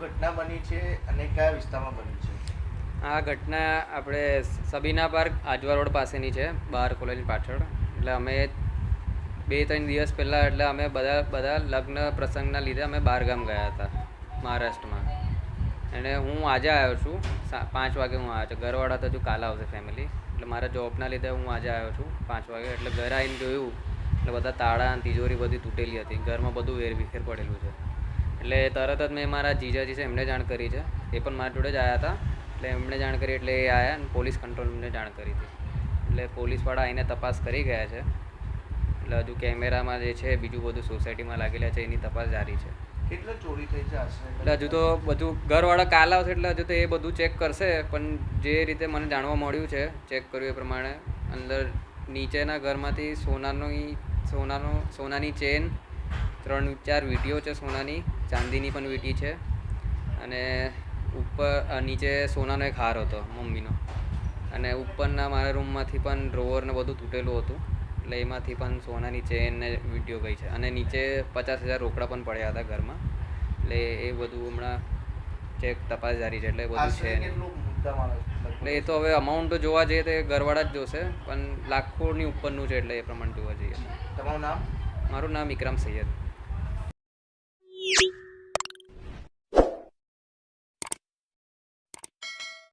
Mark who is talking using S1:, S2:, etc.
S1: કયા વિસ્તારમાં બની છે?
S2: આ ઘટના આપણે સબીના પાર્ક આજવા રોડ પાસેની છે, બાર કોલેજ પાછળ. એટલે અમે બે ત્રણ દિવસ પહેલાં, એટલે અમે બધા બધા લગ્ન પ્રસંગના લીધે અમે બહાર ગામ ગયા હતા, મહારાષ્ટ્રમાં. અને હું આજે આવ્યો છું પાંચ વાગે હું આવ્યો છું. ઘરવાળા તો હજુ કાલે આવશે ફેમિલી એટલે મારા જોબના લીધે હું આજે આવ્યો છું, પાંચ વાગે. એટલે ઘરે આવીને જોયું, એટલે બધા તાળા અને તિજોરી બધી તૂટેલી હતી. ઘરમાં બધું વેરવિખેર પડેલું છે. એટલે તરત જ મેં મારા જીજાજી છે એમને જાણ કરી છે. એ પણ મારા જોડે જ આવ્યા હતા. એટલે એમણે જાણ કરી એટલે એ આવ્યા અને પોલીસ કંટ્રોલને જાણ કરી હતી. એટલે પોલીસવાળા આવીને તપાસ કરી ગયા છે. એટલે હજુ કેમેરામાં જે છે બીજું બધું સોસાયટીમાં લાગેલા છે એની તપાસ જારી છે.
S1: કેટલો ચોરી થઈ છે
S2: એટલે હજુ તો બધું ઘરવાળા કાલ આવશે એટલે હજુ તો એ બધું ચેક કરશે. પણ જે રીતે મને જાણવા મળ્યું છે ચેક કર્યું એ પ્રમાણે અંદર નીચેના ઘરમાંથી સોનાની સોનાનો સોનાની ચેન ત્રણ ચાર વીંટીઓ છે સોનાની. ચાંદીની પણ વીંટી છે. અને ઉપર નીચે સોનાનો એક હાર હતો મમ્મીનો. અને ઉપરના મારા રૂમમાંથી પણ ડ્રોવર ને બધું તૂટેલું હતું. એટલે એમાંથી પણ સોનાની ચેન ને વીંટીઓ ગઈ છે. અને નીચે પચાસ હજાર રોકડા પણ પડ્યા હતા ઘરમાં. એટલે એ બધું હમણાં ચેક તપાસ જારી છે એટલે બધું છે? એટલે એ તો હવે અમાઉન્ટ જોવા જઈએ તો એ ઘરવાળા જ જોશે પણ લાખોની ઉપરનું છે એટલે એ પ્રમાણે જોવા જઈએ.
S1: તમારું નામ?
S2: મારું નામ ઇકરામ સૈયદ.